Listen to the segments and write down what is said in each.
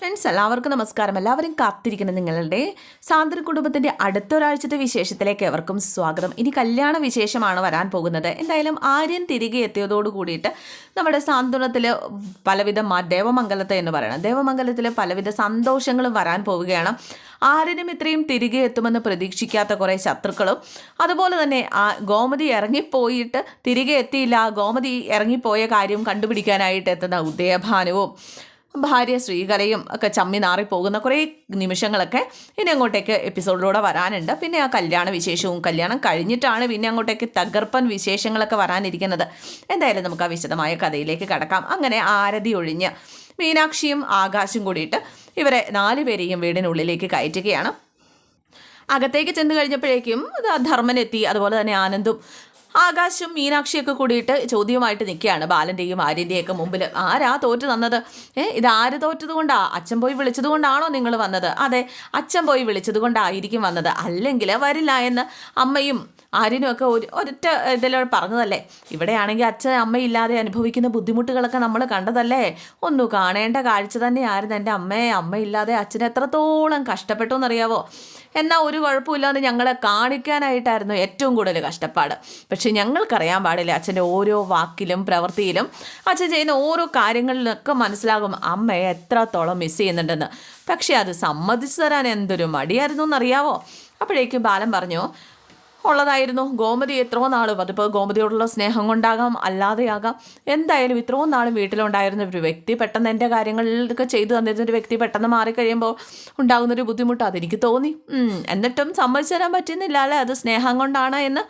Friends എല്ലാവർക്കും നമസ്കാരം. എല്ലാവരും കാത്തിരിക്കുന്ന നിങ്ങളുടെ സാന്ദ്ര കുടുംബത്തിന്റെ അടുത്ത ഒരാഴ്ചത്തെ വിശേഷത്തിലേക്ക് എവർക്കും സ്വാഗതം. ഇനി കല്യാണ വിശേഷമാണ് വരാൻ പോകുന്നത്. എന്തായാലും ആര്യൻ തിരികെ എത്തിയതോട് കൂടിയിട്ട് നമ്മുടെ സാന്ത്വനത്തിൽ പലവിധ ദേവമംഗലത്തെ എന്ന് പറയണം. ദേവമംഗലത്തിൽ പലവിധ സന്തോഷങ്ങളും വരാൻ പോവുകയാണ്. ആര്യനും ഇത്രയും തിരികെ എത്തുമെന്ന് പ്രതീക്ഷിക്കാത്ത കുറേ ശത്രുക്കളും. അതുപോലെ തന്നെ ആ ഗോമതി ഇറങ്ങിപ്പോയിട്ട് തിരികെ എത്തിയില്ല. ഗോമതി ഇറങ്ങിപ്പോയ കാര്യം കണ്ടുപിടിക്കാനായിട്ട് എത്തുന്ന ഉദയഭാനുവും ഭാര്യ ശ്രീകലയും ഒക്കെ ചമ്മി നാറിപ്പോകുന്ന കുറേ നിമിഷങ്ങളൊക്കെ ഇനി അങ്ങോട്ടേക്ക് എപ്പിസോഡിലൂടെ വരാനുണ്ട്. പിന്നെ ആ കല്യാണ വിശേഷവും കല്യാണം കഴിഞ്ഞിട്ടാണ് പിന്നെ അങ്ങോട്ടേക്ക് തകർപ്പൻ വിശേഷങ്ങളൊക്കെ വരാനിരിക്കുന്നത്. എന്തായാലും നമുക്ക് ആ വിശദമായ കഥയിലേക്ക് കടക്കാം. അങ്ങനെ ആരതി ഒഴിഞ്ഞ് മീനാക്ഷിയും ആകാശും കൂടിയിട്ട് ഇവരെ നാലുപേരെയും വീടിനുള്ളിലേക്ക് കയറ്റുകയാണ്. അകത്തേക്ക് ചെന്ന് കഴിഞ്ഞപ്പോഴേക്കും ധർമ്മനെത്തി അതുപോലെ തന്നെ ആനന്ദും ആകാശും മീനാക്ഷിയൊക്കെ കൂടിയിട്ട് ചോദ്യമായിട്ട് നിൽക്കുകയാണ്. ബാലന്റെയും ആര്യന്റെയൊക്കെ മുമ്പിൽ. ആരാ തോറ്റു തന്നത്? ഏ ഇത് ആര് തോറ്റത് കൊണ്ടാ അച്ഛൻ പോയി വിളിച്ചത് കൊണ്ടാണോ നിങ്ങൾ വന്നത്? അതെ അച്ഛൻ പോയി വിളിച്ചത് കൊണ്ടായിരിക്കും വന്നത്. അല്ലെങ്കിൽ വരില്ല എന്ന് അമ്മയും ആര്യനും ഒക്കെ ഒരു ഒരൊറ്റ ഇതിലൂടെ പറഞ്ഞതല്ലേ? ഇവിടെയാണെങ്കിൽ അച്ഛൻ അമ്മയില്ലാതെ അനുഭവിക്കുന്ന ബുദ്ധിമുട്ടുകളൊക്കെ നമ്മൾ കണ്ടതല്ലേ? ഒന്നു കാണേണ്ട കാഴ്ച തന്നെയായിരുന്നു എന്റെ അമ്മയെ അമ്മയില്ലാതെ അച്ഛൻ എത്രത്തോളം കഷ്ടപ്പെട്ടു എന്നറിയാവോ? എന്നാൽ ഒരു കുഴപ്പമില്ലാതെ ഞങ്ങളെ കാണിക്കാനായിട്ടായിരുന്നു ഏറ്റവും കൂടുതൽ കഷ്ടപ്പാട്. പക്ഷെ ഞങ്ങൾക്കറിയാൻ പാടില്ല അച്ഛന്റെ ഓരോ വാക്കിലും പ്രവൃത്തിയിലും അച്ഛൻ ചെയ്യുന്ന ഓരോ കാര്യങ്ങളിലൊക്കെ മനസ്സിലാകും അമ്മയെ എത്രത്തോളം മിസ് ചെയ്യുന്നുണ്ടെന്ന്. പക്ഷേ അത് സമ്മതിച്ചു തരാൻ എന്തൊരു മടിയായിരുന്നു എന്നറിയാവോ? അപ്പോഴേക്കും ബാലൻ പറഞ്ഞു ഉള്ളതായിരുന്നു. ഗോമതി എത്രയോ നാളും അതിപ്പോൾ ഗോമതിയോടുള്ള സ്നേഹം കൊണ്ടാകാം അല്ലാതെയാകാം. എന്തായാലും ഇത്രയും നാളും വീട്ടിലുണ്ടായിരുന്ന ഒരു വ്യക്തി പെട്ടെന്ന് എന്റെ കാര്യങ്ങളിലൊക്കെ ചെയ്തു തന്നിരുന്ന ഒരു വ്യക്തി പെട്ടെന്ന് മാറിക്കഴിയുമ്പോൾ ഉണ്ടാകുന്നൊരു ബുദ്ധിമുട്ട് അതെനിക്ക് തോന്നി. എന്നിട്ടും സമ്മതിച്ചു തരാൻ പറ്റുന്നില്ല അല്ലേ? അത് സ്നേഹം കൊണ്ടാണ് എന്ന്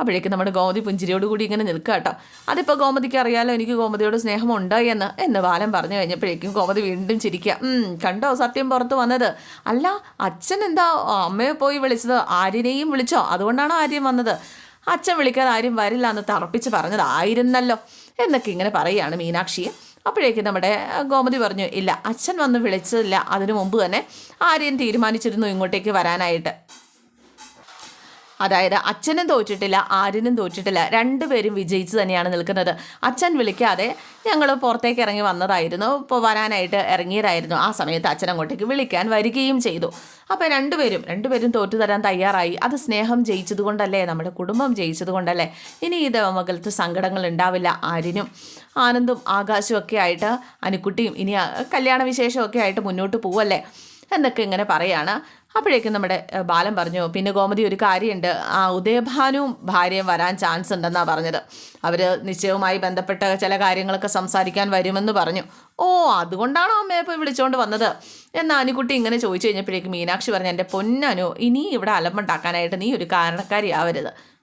അപ്പോഴേക്കും നമ്മുടെ ഗോമതി പുഞ്ചിരിയോട് കൂടി ഇങ്ങനെ നിൽക്കുക കേട്ടോ. അതിപ്പോൾ ഗോമതിക്ക് അറിയാലോ എനിക്ക് ഗോമതിയോട് സ്നേഹമുണ്ട് എന്ന്. എന്ന് ബാലൻ പറഞ്ഞു കഴിഞ്ഞപ്പോഴേക്കും ഗോമതി വീണ്ടും ചിരിക്കുക. കണ്ടോ സത്യം പുറത്ത് വന്നത്? അല്ല അച്ഛൻ എന്താ അമ്മയെ പോയി വിളിച്ചത്? ആര്യനെയും വിളിച്ചോ? അതുകൊണ്ടാണോ ആര്യൻ വന്നത്? അച്ഛൻ വിളിക്കാൻ ആരും വരില്ല എന്ന് തറപ്പിച്ച് പറഞ്ഞതായിരുന്നല്ലോ എന്നൊക്കെ ഇങ്ങനെ പറയുകയാണ് മീനാക്ഷിയെ അപ്പോഴേക്കും നമ്മുടെ ഗോമതി പറഞ്ഞു ഇല്ല അച്ഛൻ വന്ന് വിളിച്ചതില്ല. അതിനു മുമ്പ് തന്നെ ആര്യൻ തീരുമാനിച്ചിരുന്നു ഇങ്ങോട്ടേക്ക് വരാനായിട്ട്. അതായത് അച്ഛനും തോറ്റിട്ടില്ല ആരിനും തോറ്റിട്ടില്ല രണ്ടുപേരും വിജയിച്ച് തന്നെയാണ് നിൽക്കുന്നത്. അച്ഛൻ വിളിക്കാതെ ഞങ്ങൾ പുറത്തേക്ക് ഇറങ്ങി വന്നതായിരുന്നു. ഇപ്പോൾ വരാനായിട്ട് ഇറങ്ങിയതായിരുന്നു. ആ സമയത്ത് അച്ഛൻ അങ്ങോട്ടേക്ക് വിളിക്കാൻ വരികയും ചെയ്തു. അപ്പോൾ രണ്ടുപേരും രണ്ടുപേരും തോറ്റു തരാൻ തയ്യാറായി. അത് സ്നേഹം ജയിച്ചതുകൊണ്ടല്ലേ നമ്മുടെ കുടുംബം ജയിച്ചതുകൊണ്ടല്ലേ? ഇനി ഈ ദേവമകലത്ത് സങ്കടങ്ങൾ ഉണ്ടാവില്ല. ആരിനും ആനന്ദും ആകാശവും ഒക്കെ ആയിട്ട് അനുക്കുട്ടിയും ഇനി കല്യാണ വിശേഷമൊക്കെ ആയിട്ട് മുന്നോട്ട് പോവല്ലേ? എന്നൊക്കെ ഇങ്ങനെ പറയാണ്. അപ്പോഴേക്കും നമ്മുടെ ബാലൻ പറഞ്ഞു പിന്നെ ഗോമതി ഒരു കാര്യമുണ്ട്. ആ ഉദയഭാനുവും ഭാര്യയും വരാൻ ചാൻസ് ഉണ്ടെന്നാണ് പറഞ്ഞത്. അവർ നിശ്ചയവുമായി ബന്ധപ്പെട്ട ചില കാര്യങ്ങളൊക്കെ സംസാരിക്കാൻ വരുമെന്ന് പറഞ്ഞു. ഓ അതുകൊണ്ടാണോ അമ്മയെ ഇപ്പോൾ വിളിച്ചുകൊണ്ട് വന്നത്? എന്നാൽ അനുകുട്ടി ഇങ്ങനെ ചോദിച്ചു കഴിഞ്ഞപ്പോഴേക്കും മീനാക്ഷി പറഞ്ഞു എന്റെ പൊന്നനു ഇനി ഇവിടെ അലമ്പുണ്ടാക്കാനായിട്ട് നീ ഒരു കാരണക്കാരിയാവരുത്.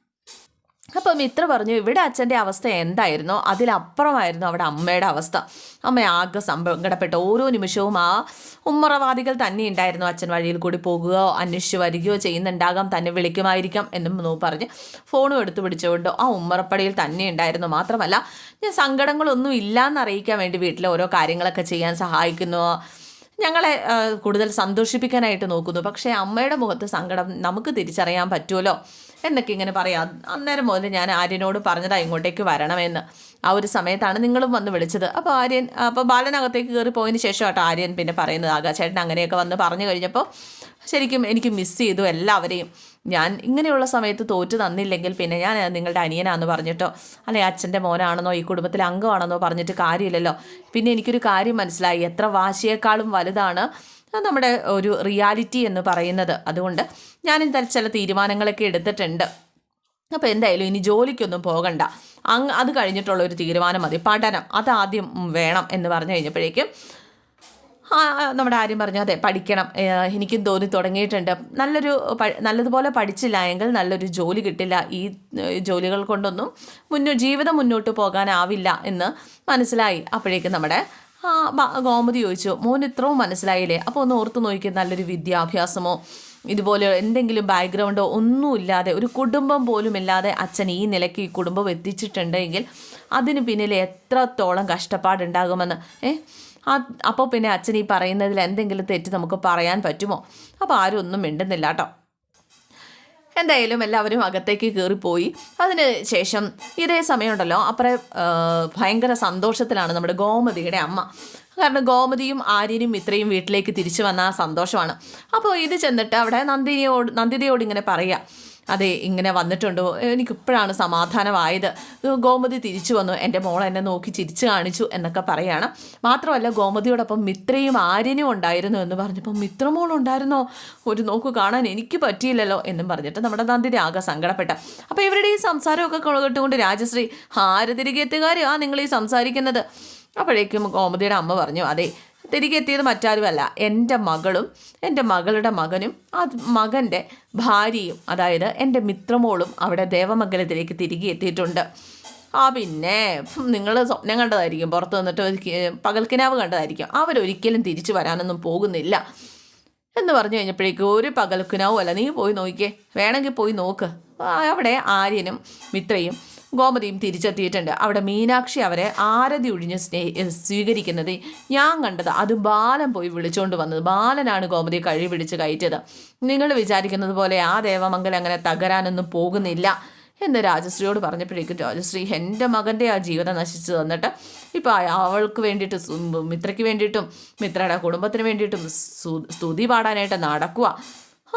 അപ്പം മിത്ര പറഞ്ഞു ഇവിടെ അച്ഛന്റെ അവസ്ഥ എന്തായിരുന്നോ? അതിലപ്പുറമായിരുന്നു അവിടെ അമ്മയുടെ അവസ്ഥ. അമ്മ ആകെ സങ്കടപ്പെട്ട ഓരോ നിമിഷവും ആ ഉമ്മറവാദികൾ തന്നെ ഉണ്ടായിരുന്നു. അച്ഛൻ വഴിയിൽ കൂടി പോകുകയോ അന്വേഷിച്ച് വരികയോ ചെയ്യുന്നുണ്ടാകാം തന്നെ വിളിക്കുമായിരിക്കാം എന്നും നോ പറഞ്ഞ് ഫോണും എടുത്തു പിടിച്ചുകൊണ്ട് ആ ഉമ്മറപ്പടിയിൽ തന്നെ ഉണ്ടായിരുന്നു. മാത്രമല്ല ഞാൻ സങ്കടങ്ങളൊന്നും ഇല്ലയെന്ന് അറിയിക്കാൻ വേണ്ടി വീട്ടിലെ ഓരോ കാര്യങ്ങളൊക്കെ ചെയ്യാൻ സഹായിക്കുന്നു. ഞങ്ങളെ കൂടുതൽ സന്തോഷിപ്പിക്കാനായിട്ട് നോക്കുന്നു. പക്ഷേ അമ്മയുടെ മുഖത്ത് സങ്കടം നമുക്ക് തിരിച്ചറിയാൻ പറ്റുമല്ലോ? എന്നൊക്കെ ഇങ്ങനെ പറയാം. അന്നേരം മുതൽ ഞാൻ ആര്യനോട് പറഞ്ഞതാ ഇങ്ങോട്ടേക്ക് വരണമെന്ന്. ആ ഒരു സമയത്താണ് നിങ്ങളും വന്ന് വിളിച്ചത്. അപ്പോൾ ആര്യൻ അപ്പോൾ ബാലനകത്തേക്ക് കയറി പോയതിന് ശേഷം കേട്ടോ ആര്യൻ പിന്നെ പറയുന്നത് ആകാശേട്ടൻ അങ്ങനെയൊക്കെ വന്ന് പറഞ്ഞു കഴിഞ്ഞപ്പോൾ ശരിക്കും എനിക്ക് മിസ് ചെയ്തു എല്ലാവരെയും. ഞാൻ ഇങ്ങനെയുള്ള സമയത്ത് തോറ്റു തന്നില്ലെങ്കിൽ പിന്നെ ഞാൻ നിങ്ങളുടെ അനിയനാണെന്ന് പറഞ്ഞിട്ടോ അല്ലെ അച്ഛന്റെ മോനാണെന്നോ ഈ കുടുംബത്തിലെ അംഗമാണെന്നോ പറഞ്ഞിട്ട് കാര്യമില്ലല്ലോ. പിന്നെ എനിക്കൊരു കാര്യം മനസ്സിലായി. എത്ര വാശിയേക്കാളും വലുതാണ് നമ്മുടെ ഒരു റിയാലിറ്റി എന്ന് പറയുന്നത്. അതുകൊണ്ട് ഞാൻ ഇന്നലെ ചില തീരുമാനങ്ങളൊക്കെ എടുത്തിട്ടുണ്ട്. അപ്പോൾ എന്തായാലും ഇനി ജോലിക്കൊന്നും പോകണ്ട. അങ്ങ് അത് കഴിഞ്ഞിട്ടുള്ള ഒരു തീരുമാനം മതി. പഠനം അതാദ്യം വേണം എന്ന് പറഞ്ഞു കഴിഞ്ഞപ്പോഴേക്കും നമ്മുടെ ആര്യം പറഞ്ഞു. അതെ പഠിക്കണം. എനിക്കും തോന്നി തുടങ്ങിയിട്ടുണ്ട്. നല്ലൊരു നല്ലതുപോലെ പഠിച്ചില്ല എങ്കിൽ നല്ലൊരു ജോലി കിട്ടില്ല. ഈ ജോലികൾ കൊണ്ടൊന്നും മുന്നോ ജീവിതം മുന്നോട്ട് പോകാനാവില്ല എന്ന് മനസ്സിലായി. അപ്പോഴേക്കും നമ്മുടെ ഗോമതി ചോദിച്ചു മോൻ ഇത്രയും മനസ്സിലായില്ലേ? അപ്പോൾ ഒന്ന് ഓർത്ത് നോക്കി നല്ലൊരു വിദ്യാഭ്യാസമോ? ഇതുപോലെ എന്തെങ്കിലും ബാക്ക്ഗ്രൗണ്ടോ ഒന്നുമില്ലാതെ ഒരു കുടുംബം പോലും ഇല്ലാതെ അച്ഛൻ ഈ നിലയ്ക്ക് ഈ കുടുംബം എത്തിച്ചിട്ടുണ്ടെങ്കിൽ അതിന് പിന്നിൽ എത്രത്തോളം കഷ്ടപ്പാടുണ്ടാകുമെന്ന് ഏ? അപ്പോൾ പിന്നെ അച്ഛൻ ഈ പറയുന്നതിൽ എന്തെങ്കിലും തെറ്റ് നമുക്ക് പറയാൻ പറ്റുമോ? അപ്പോൾ ആരും ഒന്നും മിണ്ടുന്നില്ല കേട്ടോ. എന്തായാലും എല്ലാവരും അകത്തേക്ക് കയറിപ്പോയി. അതിന് ശേഷം ഇതേ സമയമുണ്ടല്ലോ അപ്പറേ ഭയങ്കര സന്തോഷത്തിലാണ് നമ്മുടെ ഗോമതിയുടെ അമ്മ. കാരണം ഗോമതിയും ആര്യനും ഇത്രയും വീട്ടിലേക്ക് തിരിച്ചു വന്ന ആ സന്തോഷമാണ്. അപ്പോൾ ഇത് ചെന്നിട്ട് അവിടെ നന്ദിനിയോട് നന്ദിതയോട് ഇങ്ങനെ പറയുക അതെ ഇങ്ങനെ വന്നിട്ടുണ്ടോ? എനിക്കിപ്പോഴാണ് സമാധാനമായത്. ഗോമതി തിരിച്ചു വന്നു. എന്റെ മോൾ എന്നെ നോക്കി ചിരിച്ചു കാണിച്ചു എന്നൊക്കെ പറയാണ്. മാത്രമല്ല ഗോമതിയോടൊപ്പം മിത്രയും ആര്യനും ഉണ്ടായിരുന്നു എന്ന് പറഞ്ഞപ്പോൾ മിത്രമോൾ ഉണ്ടായിരുന്നോ? ഒരു നോക്ക് കാണാൻ എനിക്ക് പറ്റിയില്ലല്ലോ എന്നും പറഞ്ഞിട്ട് നമ്മുടെ നന്ദിനി ആകെ സങ്കടപ്പെട്ട. അപ്പോൾ ഇവരുടെ ഈ സംസാരമൊക്കെ കേട്ടുകൊണ്ട് രാജശ്രീ ആര് തിരികെ എത്തുകാരെയാ നിങ്ങൾ ഈ സംസാരിക്കുന്നത്. അപ്പോഴേക്കും ഗോമതിയുടെ അമ്മ പറഞ്ഞു അതെ തിരികെ എത്തിയത് മറ്റാരുമല്ല എന്റെ മകളും എന്റെ മകളുടെ മകനും ആ മകന്റെ ഭാര്യയും അതായത് എന്റെ മിത്രമോളും അവിടെ ദേവമംഗലത്തിലേക്ക് തിരികെ എത്തിയിട്ടുണ്ട്. ആ പിന്നെ നിങ്ങൾ സ്വപ്നം കണ്ടതായിരിക്കും പുറത്ത് നിന്നിട്ട് പകൽക്കിനാവ് കണ്ടതായിരിക്കും. അവരൊരിക്കലും തിരിച്ചു വരാനൊന്നും പോകുന്നില്ല. എന്ന് പറഞ്ഞു കഴിഞ്ഞപ്പോഴേക്കും ഒരു പകൽക്കിനാവും അല്ല നീ പോയി നോക്കിയേ വേണമെങ്കിൽ പോയി നോക്ക്. അവിടെ ആര്യനും മിത്രയും ഗോമതിയും തിരിച്ചെത്തിയിട്ടുണ്ട്. അവിടെ മീനാക്ഷി അവരെ ആരതി ഒഴിഞ്ഞ് സ്നേഹ സ്വീകരിക്കുന്നത് ഞാൻ കണ്ടത്. അത് ബാലൻ പോയി വിളിച്ചുകൊണ്ട് വന്നത്. ബാലനാണ് ഗോമതി കഴി പിടിച്ച് കയറ്റിയത്. നിങ്ങൾ വിചാരിക്കുന്നത് പോലെ ആ ദേവമംഗലം അങ്ങനെ തകരാനൊന്നും പോകുന്നില്ല എന്ന് രാജശ്രീയോട് പറഞ്ഞപ്പോഴേക്കും രാജശ്രീ എന്റെ മകന്റെ ആ ജീവിതം നശിച്ചു തന്നിട്ട് ഇപ്പോൾ അവൾക്ക് വേണ്ടിയിട്ട് മിത്രയ്ക്ക് വേണ്ടിയിട്ടും മിത്രയുടെ കുടുംബത്തിന് വേണ്ടിയിട്ടും സ്തുതി പാടാനായിട്ട് നടക്കുക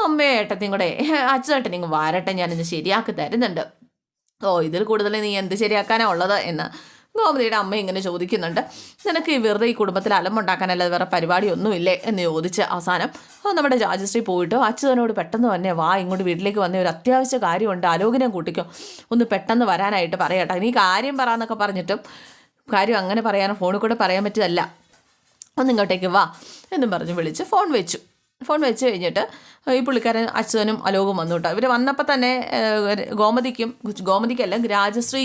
അമ്മേ ഏട്ടത്തിയും കൂടെ അച്ഛേട്ടനിങ്ങ് വാരട്ടെ. ഞാനിന്ന് ശരിയാക്കി തരുന്നുണ്ട്. ഓ ഇതിൽ കൂടുതൽ നീ എന്ത് ശരിയാക്കാനാ ഉള്ളത് എന്ന് ഗോമതിയുടെ അമ്മ ഇങ്ങനെ ചോദിക്കുന്നുണ്ട്. നിനക്ക് ഈ വെറുതെ ഈ കുടുംബത്തിൽ അലമുണ്ടാക്കാനല്ലാതെ വേറെ പരിപാടിയൊന്നുമില്ലേ എന്ന് ചോദിച്ച് അവസാനം നമ്മുടെ രാജശ്രീ പോയിട്ട് അച്യുതനോട് പെട്ടെന്ന് തന്നെ വാ ഇങ്ങോട്ട് വീട്ടിലേക്ക് വന്ന ഒരു അത്യാവശ്യ കാര്യമുണ്ട് ആലോചന കൂട്ടിക്കോ. ഒന്ന് പെട്ടെന്ന് വരാനായിട്ട് പറയട്ടെ. നീ കാര്യം പറയാന്നൊക്കെ പറഞ്ഞിട്ടും കാര്യം അങ്ങനെ പറയാനോ ഫോണിൽ കൂടെ പറയാൻ പറ്റിയതല്ല. ഒന്ന് ഇങ്ങോട്ടേക്ക് വാ എന്നും പറഞ്ഞ് വിളിച്ച് ഫോൺ വെച്ചു. ഫോൺ വെച്ച് കഴിഞ്ഞിട്ട് ഈ പുള്ളിക്കാരൻ അച്ഛനും അലോകും വന്നു കേട്ടോ. ഇവർ വന്നപ്പോൾ തന്നെ ഗോമതിക്കും ഗോമതിക്കല്ല രാജശ്രീ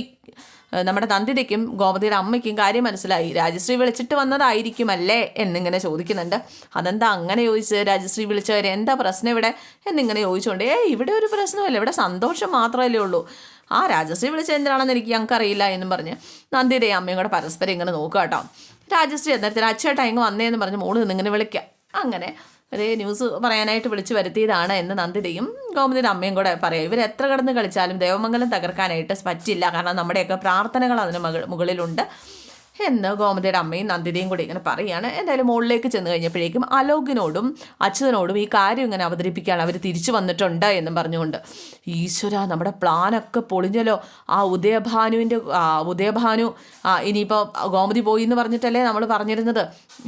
നമ്മുടെ നന്ദിതയ്ക്കും ഗോമതിയുടെ അമ്മയ്ക്കും കാര്യം മനസ്സിലായി. രാജശ്രീ വിളിച്ചിട്ട് വന്നതായിരിക്കുമല്ലേ എന്നിങ്ങനെ ചോദിക്കുന്നുണ്ട്. അതെന്താ അങ്ങനെ ചോദിച്ച് രാജശ്രീ വിളിച്ചവർ എന്താ പ്രശ്നം ഇവിടെ? എന്നിങ്ങനെ ചോദിച്ചുകൊണ്ട് ഏ ഇവിടെ ഒരു പ്രശ്നമല്ല ഇവിടെ സന്തോഷം മാത്രമല്ലേ ഉള്ളൂ. ആ രാജശ്രീ വിളിച്ച എന്തിനാണെന്ന് എനിക്ക് ഞങ്ങൾക്ക് അറിയില്ല എന്നും പറഞ്ഞ് നന്ദിതയും അമ്മയും കൂടെ പരസ്പരം ഇങ്ങനെ നോക്കുക കേട്ടോ. രാജശ്രീ അന്നേരത്തിൽ അച്ഛേട്ടാ ഇങ്ങ് വന്നേന്ന് പറഞ്ഞ് മോൾ നിന്നിങ്ങനെ വിളിക്കുക അങ്ങനെ അതേ ന്യൂസ് പറയാനായിട്ട് വിളിച്ചു വരുത്തിയതാണ് എന്ന് നന്ദിതയും ഗോമതിയുടെ അമ്മയും കൂടെ പറയും. ഇവർ എത്ര കടന്ന് കളിച്ചാലും ദേവമംഗലം തകർക്കാനായിട്ട് പറ്റില്ല. കാരണം നമ്മുടെയൊക്കെ പ്രാർത്ഥനകൾ അതിന് മുകളിലുണ്ട്. എന്ന് ഗോമതിയുടെ അമ്മയും നന്ദിതയും കൂടി ഇങ്ങനെ പറയുകയാണ് എന്തായാലും മുകളിലേക്ക് ചെന്ന് കഴിഞ്ഞപ്പോഴേക്കും അലോകിനോടും അച്യുതനോടും ഈ കാര്യം ഇങ്ങനെ അവതരിപ്പിക്കുകയാണ്. അവർ തിരിച്ചു വന്നിട്ടുണ്ട് എന്നും പറഞ്ഞുകൊണ്ട്. ഈശ്വര നമ്മുടെ പ്ലാനൊക്കെ പൊളിഞ്ഞല്ലോ. ആ ഉദയഭാനുവിന്റെ ഉദയഭാനു ഇനിയിപ്പോൾ ഗോമതി പോയി എന്ന് പറഞ്ഞിട്ടല്ലേ നമ്മൾ പറഞ്ഞിരുന്നത്.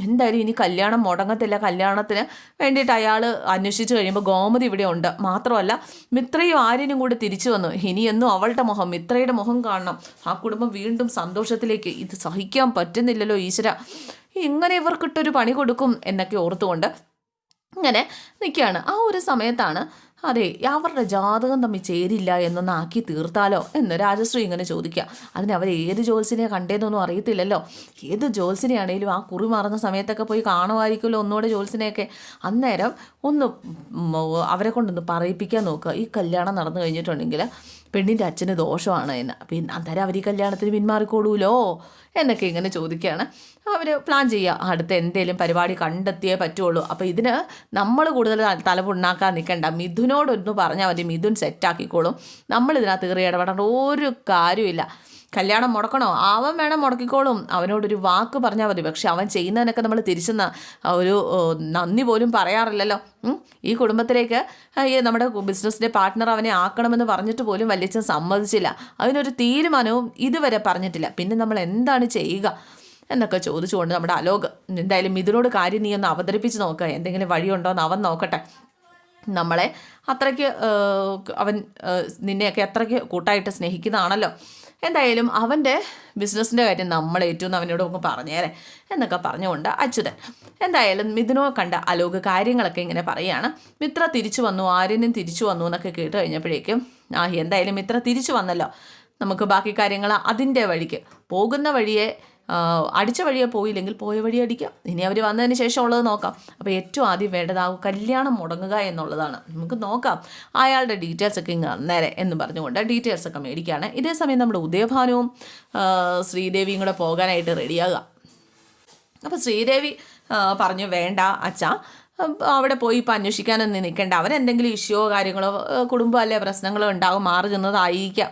എന്തായാലും ഇനി കല്യാണം മുടങ്ങത്തില്ല. കല്യാണത്തിന് വേണ്ടിയിട്ട് അയാൾ അന്വേഷിച്ച് കഴിയുമ്പോൾ ഗോമതി ഇവിടെ ഉണ്ട്. മാത്രമല്ല മിത്രയും ആര്യനും കൂടി തിരിച്ചു വന്നു. ഇനിയെന്നും അവളുടെ മുഖം മിത്രയുടെ മുഖം കാണണം. ആ കുടുംബം വീണ്ടും സന്തോഷത്തിലേക്ക് ഇത് സഹിക്കാൻ ജീവിക്കാൻ പറ്റുന്നില്ലല്ലോ ഈശ്വര. എങ്ങനെ ഇവർക്കിട്ടൊരു പണി കൊടുക്കും എന്നൊക്കെ ഓർത്തുകൊണ്ട് ഇങ്ങനെ നിൽക്കുകയാണ്. ആ ഒരു സമയത്താണ് അതെ അവരുടെ ജാതകം തമ്മിൽ ചേരില്ല എന്നൊന്ന് ആക്കി തീർത്താലോ? എന്ന് രാജശ്രീ ഇങ്ങനെ ചോദിക്കുക. അതിന് അവർ ഏത് ജോത്സിനെ കണ്ടേന്നൊന്നും അറിയത്തില്ലല്ലോ. ഏത് ജോത്സിനെയാണേലും ആ കുറി മാറുന്ന സമയത്തൊക്കെ പോയി കാണുമായിരിക്കുമല്ലോ ഒന്നുകൂടെ ജോത്സിനെയൊക്കെ അന്നേരം ഒന്ന് അവരെ കൊണ്ടൊന്ന് പറയിപ്പിക്കാൻ നോക്കുക. ഈ കല്യാണം നടന്നു കഴിഞ്ഞിട്ടുണ്ടെങ്കിൽ പെണ്ണിന്റെ അച്ഛന് ദോഷമാണ് എന്ന്. പിന്നെ അന്നേരം അവർ ഈ കല്യാണത്തിന് പിന്മാറിക്കോളൂലോ എന്നൊക്കെ ഇങ്ങനെ ചോദിക്കുകയാണ് അവർ പ്ലാൻ ചെയ്യുക അടുത്ത എന്തേലും പരിപാടി കണ്ടെത്തിയേ പറ്റുള്ളൂ. അപ്പോൾ ഇതിന് നമ്മൾ കൂടുതൽ തലപുണ്ണാക്കാൻ നിൽക്കണ്ട മിഥുനോടൊന്ന് പറഞ്ഞാൽ മതി. മിഥുൻ സെറ്റാക്കിക്കോളും നമ്മൾ ഇതിനകത്ത് കയറി ഇടപെടേണ്ട ഒരു കാര്യമില്ല കല്യാണം മുടക്കണോ? അവൻ വേണം മുടക്കിക്കോളും. അവനോടൊരു വാക്ക് പറഞ്ഞാൽ മതി. പക്ഷെ അവൻ ചെയ്യുന്നതിനൊക്കെ നമ്മൾ തിരിച്ചെന്ന ഒരു നന്ദി പോലും പറയാറില്ലല്ലോ. ഈ കുടുംബത്തിലേക്ക് നമ്മുടെ ബിസിനസ്സിന്റെ പാർട്ട്ണർ അവനെ ആക്കണമെന്ന് പറഞ്ഞിട്ട് പോലും വല്യച്ഛൻ സമ്മതിച്ചില്ല. അതിനൊരു തീരുമാനവും ഇതുവരെ പറഞ്ഞിട്ടില്ല. പിന്നെ നമ്മൾ എന്താണ് ചെയ്യുക എന്നൊക്കെ ചോദിച്ചുകൊണ്ട് നമ്മുടെ അലോക് എന്തായാലും ഇതിനോട് കാര്യം നീ ഒന്ന് അവതരിപ്പിച്ച് നോക്കുക എന്തെങ്കിലും വഴിയുണ്ടോ എന്ന് അവൻ നോക്കട്ടെ. നമ്മളെ അത്രയ്ക്ക് അവൻ നിന്നെയൊക്കെ അത്രയ്ക്ക് കൂട്ടായിട്ട് സ്നേഹിക്കുന്നതാണല്ലോ. എന്തായാലും അവന്റെ ബിസിനസ്സിന്റെ കാര്യം നമ്മൾ ഏറ്റവും അവനോട് ഒന്ന് പറഞ്ഞേരെ എന്നൊക്കെ പറഞ്ഞുകൊണ്ട് അച്യുതൻ എന്തായാലും മിഥുനോ കണ്ട അലോക് കാര്യങ്ങളൊക്കെ ഇങ്ങനെ പറയുകയാണ്. മിത്ര തിരിച്ചു വന്നു ആര്യനും തിരിച്ചു വന്നു എന്നൊക്കെ കേട്ട് കഴിഞ്ഞപ്പോഴേക്കും ആ എന്തായാലും മിത്ര തിരിച്ചു വന്നല്ലോ. നമുക്ക് ബാക്കി കാര്യങ്ങൾ അതിന്റെ വഴിക്ക് പോകുന്ന വഴിയെ അടിച്ച വഴിയെ പോയില്ലെങ്കിൽ പോയ വഴി അടിക്കാം. ഇനി അവർ വന്നതിന് ശേഷം ഉള്ളത് നോക്കാം. അപ്പോൾ ഏറ്റവും ആദ്യം വേണ്ടതാകും കല്യാണം മുടങ്ങുക എന്നുള്ളതാണ്. നമുക്ക് നോക്കാം. അയാളുടെ ഡീറ്റെയിൽസ് ഒക്കെ ഇങ്ങ് നേരെ എന്ന് പറഞ്ഞുകൊണ്ട് ഡീറ്റെയിൽസ് ഒക്കെ മേടിക്കുകയാണ്. ഇതേ സമയം നമ്മുടെ ഉദയഭാനവും ശ്രീദേവിയും കൂടെ പോകാനായിട്ട് റെഡിയാകുക അപ്പോൾ ശ്രീദേവി പറഞ്ഞു വേണ്ട അച്ഛ. അവിടെ പോയി ഇപ്പം അന്വേഷിക്കാനൊന്നും നിൽക്കേണ്ട. അവരെന്തെങ്കിലും ഇഷ്യോ കാര്യങ്ങളോ കുടുംബം അല്ലെ പ്രശ്നങ്ങളോ ഉണ്ടാകും മാറി നിന്നതായിരിക്കാം.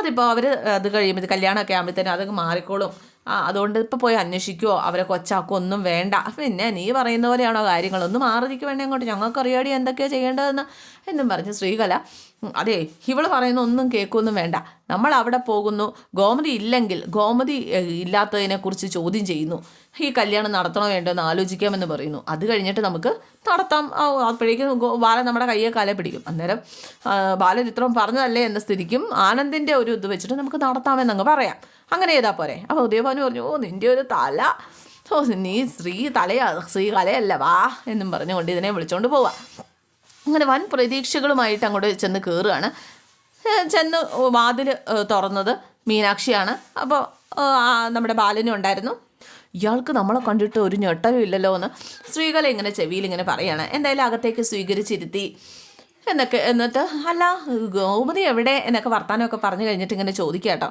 അതിപ്പോൾ അവർ അത് കഴിയുമ്പോൾ കല്യാണമൊക്കെ ആകുമ്പോഴത്തേനും അതൊക്കെ മാറിക്കോളും. ആ അതുകൊണ്ട് ഇപ്പോൾ പോയി അന്വേഷിക്കുമോ അവരെ കൊച്ചാക്കോ ഒന്നും വേണ്ട. പിന്നെ നീ പറയുന്ന പോലെയാണോ കാര്യങ്ങളൊന്നും മാറിക്ക് വേണ്ടി അങ്ങോട്ട്. ഞങ്ങൾക്ക് അറിയാടി എന്തൊക്കെയാണ് ചെയ്യേണ്ടതെന്ന്. എന്നും പറഞ്ഞു ശ്രീകല അതെ ഇവൾ പറയുന്ന ഒന്നും കേൾക്കൊന്നും വേണ്ട. നമ്മൾ അവിടെ പോകുന്നു. ഗോമതി ഇല്ലെങ്കിൽ ഗോമതി ഇല്ലാത്തതിനെക്കുറിച്ച് ചോദ്യം ചെയ്യുന്നു. ഈ കല്യാണം നടത്തണോ വേണ്ടോ എന്ന് ആലോചിക്കാമെന്ന് പറയുന്നു. അത് കഴിഞ്ഞിട്ട് നമുക്ക് നടത്താം. അപ്പോഴേക്കും ബാലൻ നമ്മുടെ കയ്യെ കാലെ പിടിക്കും. അന്നേരം ബാലൻ ഇത്രയും പറഞ്ഞതല്ലേ എന്ന സ്ഥിതിക്കും ആനന്ദിന്റെ ഒരു ഇത് വെച്ചിട്ട് നമുക്ക് നടത്താമെന്നങ്ങ് പറയാം. അങ്ങനെ ചെയ്താൽ പോരെ. അപ്പോൾ ഉദയഭാനു പറഞ്ഞു ഓ നിന്റെ ഒരു തല. ഓ നീ ശ്രീ തലയാ ശ്രീ കലയല്ല വാ എന്നും പറഞ്ഞുകൊണ്ട് ഇതിനെ വിളിച്ചുകൊണ്ട് പോവാം. അങ്ങനെ വൻ പ്രതീക്ഷകളുമായിട്ട് അങ്ങോട്ട് ചെന്ന് കയറുകയാണ് ചെന്ന് വാതിൽ തുറന്നത് മീനാക്ഷിയാണ്. അപ്പോൾ നമ്മുടെ ബാലനും ഉണ്ടായിരുന്നു. ഇയാൾക്ക് നമ്മളെ കണ്ടിട്ട് ഒരു ഞെട്ടലും ഇല്ലല്ലോ എന്ന് സ്ത്രീകളെ ഇങ്ങനെ ചെവിയിൽ ഇങ്ങനെ പറയാണ്. എന്തായാലും അകത്തേക്ക് സ്വീകരിച്ചിരുത്തി എന്നൊക്കെ എന്നിട്ട് അല്ല ഗോമതി എവിടെ? എന്നൊക്കെ വർത്താനമൊക്കെ പറഞ്ഞു കഴിഞ്ഞിട്ട് ഇങ്ങനെ ചോദിക്കുക കേട്ടോ.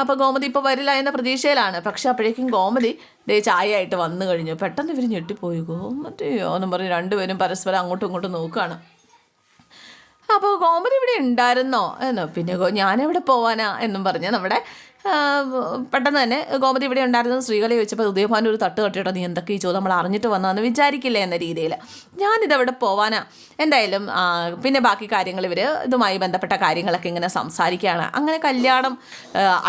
അപ്പോൾ ഗോമതി ഇപ്പോൾ വരില്ല എന്ന പ്രതീക്ഷയിലാണ്. പക്ഷേ അപ്പോഴേക്കും ഗോമതി ദേ ചായയായിട്ട് വന്നു കഴിഞ്ഞു. പെട്ടെന്ന് ഇവർ ഞെട്ടിപ്പോയി. ഗോമതിയോ എന്നും പറഞ്ഞ് രണ്ടുപേരും പരസ്പരം അങ്ങോട്ടും ഇങ്ങോട്ടും നോക്കുകയാണ് അപ്പോൾ ഗോമതി ഇവിടെ ഉണ്ടായിരുന്നോ? എന്നോ. പിന്നെ ഞാനെവിടെ പോവാനാ? എന്നും പറഞ്ഞ് നമ്മുടെ പെട്ടെന്ന് തന്നെ ഗോമതി ഇവിടെ ഉണ്ടായിരുന്നു സ്ത്രീകളെ ചോദിച്ചപ്പോൾ ഉദയഭാനു ഒരു തട്ട് തട്ടിട്ടോ നീ എന്തൊക്കെ ഈ ചോദ്യം നമ്മൾ അറിഞ്ഞിട്ട് വന്നതെന്ന് വിചാരിക്കില്ല? എന്ന രീതിയിൽ. ഞാനിതവിടെ പോവാനാ. എന്തായാലും പിന്നെ ബാക്കി കാര്യങ്ങൾ ഇവർ ഇതുമായി ബന്ധപ്പെട്ട കാര്യങ്ങളൊക്കെ ഇങ്ങനെ സംസാരിക്കുകയാണ്. അങ്ങനെ കല്യാണം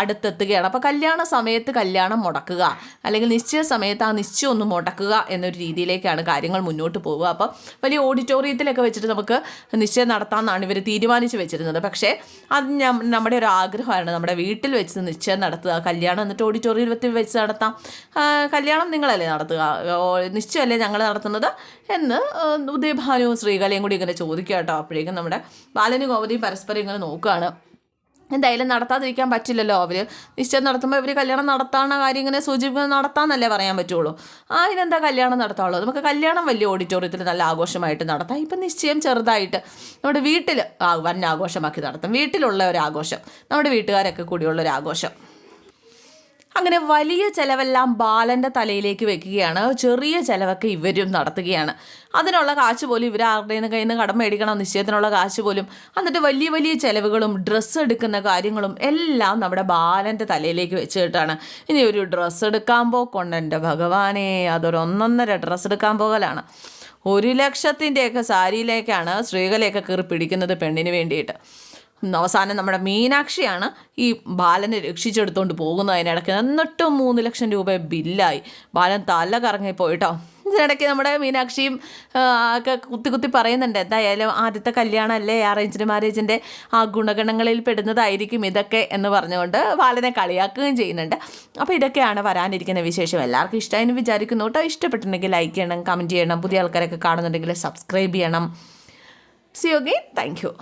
അടുത്തെത്തുകയാണ്. അപ്പോൾ കല്യാണ സമയത്ത് കല്യാണം മുടക്കുക. അല്ലെങ്കിൽ നിശ്ചയ സമയത്ത് ആ നിശ്ചയം ഒന്ന് മുടക്കുക എന്നൊരു രീതിയിലേക്കാണ് കാര്യങ്ങൾ മുന്നോട്ട് പോവുക. അപ്പം വലിയ ഓഡിറ്റോറിയത്തിലൊക്കെ വെച്ചിട്ട് നമുക്ക് നിശ്ചയം നടത്താമെന്നാണ് ഇവർ തീരുമാനിച്ച് വെച്ചിരുന്നത്. പക്ഷേ അത് നമ്മുടെ ഒരു ആഗ്രഹമാണ്. നമ്മുടെ വീട്ടിൽ വെച്ച് നിശ്ചയം നടത്തുക. കല്യാണം എന്നിട്ട് ഓഡിറ്റോറിയത്തിൽ വെച്ച് നടത്താം. കല്യാണം നിങ്ങളല്ലേ നടത്തുക? നിശ്ചയമല്ലേ ഞങ്ങൾ നടത്തുന്നത്? എന്ന് ഉദയഭാനു ഉദയഭാനുവും ശ്രീകലയും കൂടി ഇങ്ങനെ ചോദിക്കുക കേട്ടോ. അപ്പോഴേക്കും നമ്മുടെ ബാലനും ഗോപതിയും പരസ്പരം ഇങ്ങനെ നോക്കുകയാണ്. എന്തായാലും നടത്താതിരിക്കാൻ പറ്റില്ലല്ലോ അവർ നിശ്ചയം നടത്തുമ്പോൾ ഇവർ കല്യാണം നടത്താണ കാര്യം ഇങ്ങനെ സൂചിപ്പിക്കുന്നത് നടത്താമെന്നല്ലേ പറയാൻ പറ്റുള്ളൂ. ആ ഇതെന്താ കല്യാണം നടത്താനുള്ളത്? നമുക്ക് കല്യാണം വലിയ ഓഡിറ്റോറിയത്തിൽ നല്ല ആഘോഷമായിട്ട് നടത്താം. ഇപ്പം നിശ്ചയം ചെറുതായിട്ട് നമ്മുടെ വീട്ടിൽ വൻ ആഘോഷമാക്കി നടത്താം. വീട്ടിലുള്ള ഒരു ആഘോഷം. നമ്മുടെ വീട്ടുകാരൊക്കെ കൂടിയുള്ള ഒരു ആഘോഷം. അങ്ങനെ വലിയ ചെലവെല്ലാം ബാലന്റെ തലയിലേക്ക് വെക്കുകയാണ്. ചെറിയ ചിലവൊക്കെ ഇവരും നടത്തുകയാണ്. അതിനുള്ള കാശ് പോലും ഇവർ ആരുടെ കയ്യിൽ നിന്ന് കടം മേടിക്കണം നിശ്ചയത്തിനുള്ള കാശ് പോലും. എന്നിട്ട് വലിയ വലിയ ചെലവുകളും ഡ്രസ്സ് എടുക്കുന്ന കാര്യങ്ങളും എല്ലാം നമ്മുടെ ബാലന്റെ തലയിലേക്ക് വെച്ചിട്ടാണ്. ഇനി ഒരു ഡ്രസ്സ് എടുക്കാൻ പോക്കൊണ്ട് എന്റെ ഭഗവാനെ അതൊരു ഒന്നൊന്നര ഡ്രസ്സ് എടുക്കാൻ പോകലാണ്. ഒരു ലക്ഷത്തിന്റെയൊക്കെ സാരിയിലേക്കാണ് സ്ത്രീകളെയൊക്കെ കയറി പിടിക്കുന്നത് പെണ്ണിന് വേണ്ടിയിട്ട്. അവസാനം നമ്മുടെ മീനാക്ഷിയാണ് ഈ ബാലനെ രക്ഷിച്ചെടുത്തുകൊണ്ട് പോകുന്നതിനിടയ്ക്ക് എന്നിട്ടും മൂന്ന് ലക്ഷം രൂപ ബില്ലായി. ബാലൻ തല കറങ്ങി പോയിട്ടോ ഇതിനിടയ്ക്ക് നമ്മുടെ മീനാക്ഷിയും ഒക്കെ കുത്തി കുത്തി പറയുന്നുണ്ട് എന്തായാലും ആദ്യത്തെ കല്യാണമല്ലേ? അറേഞ്ച്ഡ് മാരേജിന്റെ ആ ഗുണഗണങ്ങളിൽ പെടുന്നതായിരിക്കും ഇതൊക്കെ എന്ന് പറഞ്ഞുകൊണ്ട് ബാലനെ കളിയാക്കുകയും ചെയ്യുന്നുണ്ട്. അപ്പോൾ ഇതൊക്കെയാണ് വരാനിരിക്കുന്ന വിശേഷം. എല്ലാവർക്കും ഇഷ്ടമായെന്ന് വിചാരിക്കുന്നു കേട്ടോ. ഇഷ്ടപ്പെട്ടിട്ടുണ്ടെങ്കിൽ ലൈക്ക് ചെയ്യണം കമന്റ് ചെയ്യണം. പുതിയ ആൾക്കാരൊക്കെ കാണുന്നുണ്ടെങ്കിൽ സബ്സ്ക്രൈബ് ചെയ്യണം. C okay thank you